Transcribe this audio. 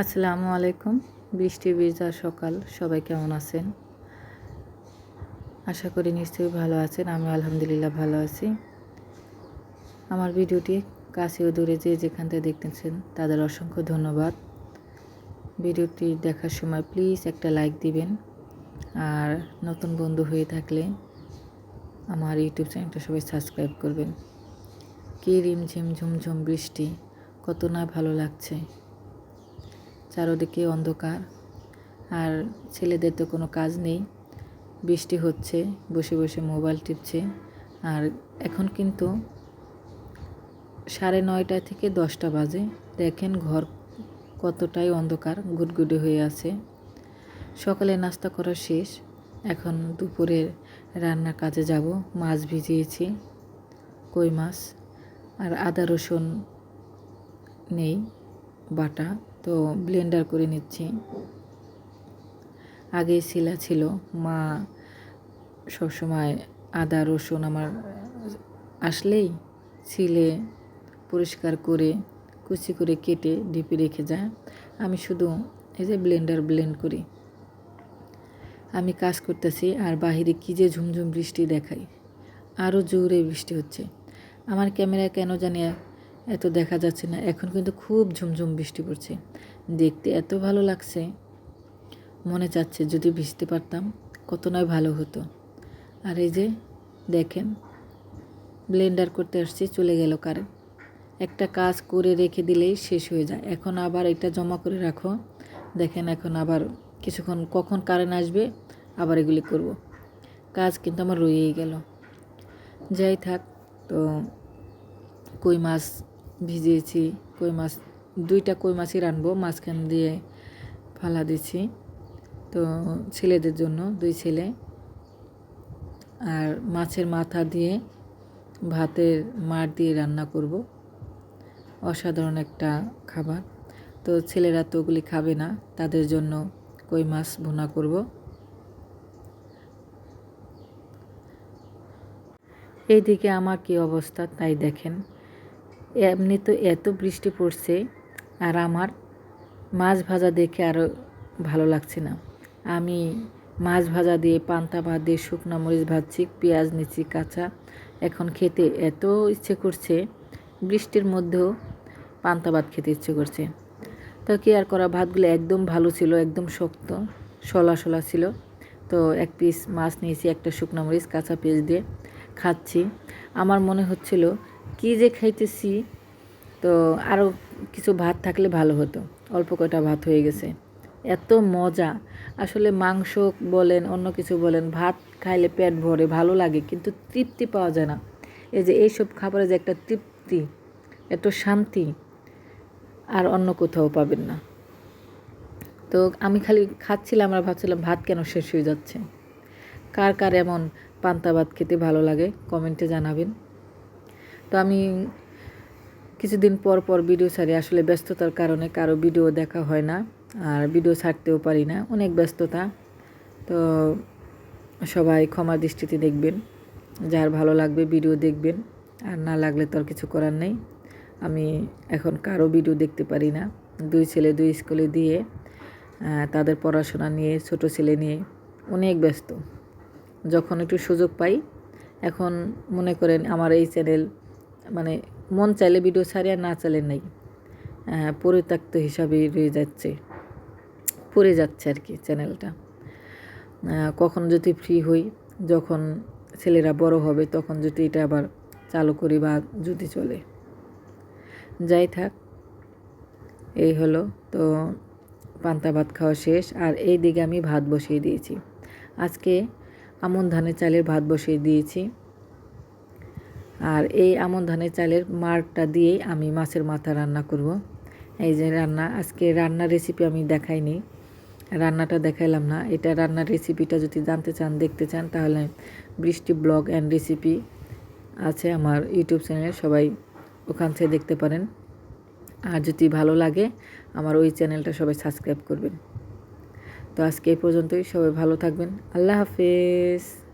আসসালামু আলাইকুম। বৃষ্টি ভিজা সকাল। সবাই কেমন আছেন? আশা করি নিশ্চয়ই ভালো আছেন। আমি আলহামদুলিল্লাহ ভালো আছি। আমার ভিডিওটি কাছে ও দূরে যে যেখান থেকে দেখতেছেন, তাদের অসংখ্য ধন্যবাদ। ভিডিওটি দেখার সময় প্লিজ একটা লাইক দিবেন। আর নতুন বন্ধু হয়ে থাকলে আমার ইউটিউব চ্যানেলটা সবাই সাবস্ক্রাইব করবেন। কি রিমঝিম, ঝুমঝুম বৃষ্টি, কত না ভালো লাগছে। চারোদিকে অন্ধকার। আর ছেলেদের তো কোনো কাজ নেই। বৃষ্টি হচ্ছে, বসে বসে মোবাইল টিপছে। আর এখন কিন্তু সাড়ে নয়টা থেকে দশটা বাজে। দেখেন ঘর কতটাই অন্ধকার, গুডগুডে হয়ে আছে। সকালে নাস্তা করা শেষ। এখন দুপুরের রান্নার কাজে যাব। মাছ ভিজিয়েছি, কই মাছ? আর আদা রসুন নেই, বাটা। তো ব্লেন্ডার করে নিচ্ছি। আগে শিলা ছিল। মা সবসময় আদা, রসুন আমার আসলেই ছিলে পরিষ্কার করে, কুচি করে কেটে ডিপে রেখে যায়। আমি শুধু এই যে ব্লেন্ডার ব্লেন্ড করি। আমি কাজ করতেছি আর বাহিরে কী যে ঝুমঝুম বৃষ্টি দেখাই আরও জোরে বৃষ্টি হচ্ছে। আমার ক্যামেরা কেন জানি এত দেখা যাচ্ছে না। এখন কিন্তু খুব ঝুমঝুম বৃষ্টি পড়ছে। দেখতে এত ভালো লাগছে। মনে চাচ্ছে যদি ভিজতে পারতাম, কত নয় ভালো হতো। আর এই যে, দেখেন, ব্লেন্ডার করতে আসছি, চলে গেল কারেন্ট একটা কাজ করে রেখে দিলেই শেষ হয়ে যায়। এখন আবার এটা জমা করে রাখো। দেখেন এখন আবার কিছুক্ষণ, কখন কারেন্ট আসবে, আবার এগুলি করব। কাজ কিন্তু আমার রয়েই গেল। যাই থাক, তো কই মাছ ভিজিয়েছি, কই মাছ, দুইটা কই মাছই রানবো, মাঝখান দিয়ে ফালা দিচ্ছি তো ছেলেদের জন্য, দুই ছেলে। আর মাছের মাথা দিয়ে ভাতের মার দিয়ে রান্না করব। অসাধারণ একটা খাবার। তো ছেলেরা তো ওগুলি খাবে না, তাদের জন্য কই মাছ ভুনা করব। এইদিকে আমার কি অবস্থা, তাই দেখেন। এমনি তো এত বৃষ্টি পড়ছে আর আমার মাছ ভাজা দেখে আরও ভালো লাগছে না। আমি মাছ ভাজা দিয়ে পান্তা ভাত দিয়ে শুকনো মরিচ ভাজছি, পেঁয়াজ নিচ্ছি কাঁচা। এখন খেতে এত ইচ্ছে করছে, বৃষ্টির মধ্যেও পান্তা ভাত খেতে ইচ্ছে করছে। তো কি আর করা, ভাতগুলো একদম ভালো ছিল, একদম শক্ত, শলা শলা ছিল। তো এক পিস মাছ নিয়েছি, একটা শুকনো মরিচ, কাঁচা পেঁয়াজ দিয়ে খাচ্ছি। আমার মনে হচ্ছিল কী যে খাইতেছি, তো আরও কিছু ভাত থাকলে ভালো হতো। অল্প কয়টা ভাত হয়ে গেছে। এত মজা। আসলে মাংস বলেন, অন্য কিছু বলেন, ভাত খাইলে পেট ভরে, ভালো লাগে, কিন্তু তৃপ্তি পাওয়া যায় না। এই যে এইসব খাবারে যে একটা তৃপ্তি এত শান্তি, আর অন্য কোথাও পাবেন না। তো আমি খালি খাচ্ছিলাম আর ভাবছিলাম ভাত কেন শেষ হয়ে যাচ্ছে? কার কার এমন পান্তা ভাত খেতে ভালো লাগে, কমেন্টে জানাবেন। তো আমি কিছুদিন পর পর ভিডিও ছাড়ি। আসলে ব্যস্ততার কারণে কারও ভিডিও দেখা হয় না আর ভিডিও ছাড়তেও পারি না। অনেক ব্যস্ততা। তো সবাই ক্ষমা দৃষ্টিতে দেখবেন। যার ভালো লাগবে ভিডিও দেখবেন। আর না লাগলে তো আর কিছু করার নেই। আমি এখন কারও ভিডিও দেখতে পারি না। দুই ছেলে দুই স্কুলে দিয়ে তাদের পড়াশোনা নিয়ে, ছোট ছেলে নিয়ে অনেক ব্যস্ত। যখন একটু সুযোগ পাই, এখন মনে করেন আমার এই চ্যানেল মানে মন চাইলে ভিডিও ছাড়ি আর না চাইলে নাই। পরিত্যক্ত হিসাবে রয়ে যাচ্ছে, পড়ে যাচ্ছে আর কি চ্যানেলটা কখন যদি ফ্রি হই, যখন ছেলেরা বড় হবে, তখন যদি এটা আবার চালু করি বা যদি চলে। যাই থাক, এই হলো তো পান্তা ভাত খাওয়া শেষ, আর এই দিকে আমি ভাত বসিয়ে দিয়েছি। আজকে আমন ধানের চালের ভাত বসিয়ে দিয়েছি। আর এই আমন ধানের চালের মারটা দিয়েই আমি মাছের মাথা রান্না করব। এই যে রান্না, আজকে রান্নার রেসিপি আমি দেখাইনি। রান্নাটা দেখাইলাম না। এটা রান্নার রেসিপিটা যদি জানতে চান, দেখতে চান, তাহলে বৃষ্টি ব্লগ অ্যান্ড রেসিপি আছে আমার ইউটিউব চ্যানেলে সবাই ওখান থেকে দেখতে পারেন। আর যদি ভালো লাগে, আমার ওই চ্যানেলটা সবাই সাবস্ক্রাইব করবেন। তো আজকে এই পর্যন্তই, সবাই ভালো থাকবেন। আল্লাহ হাফেজ।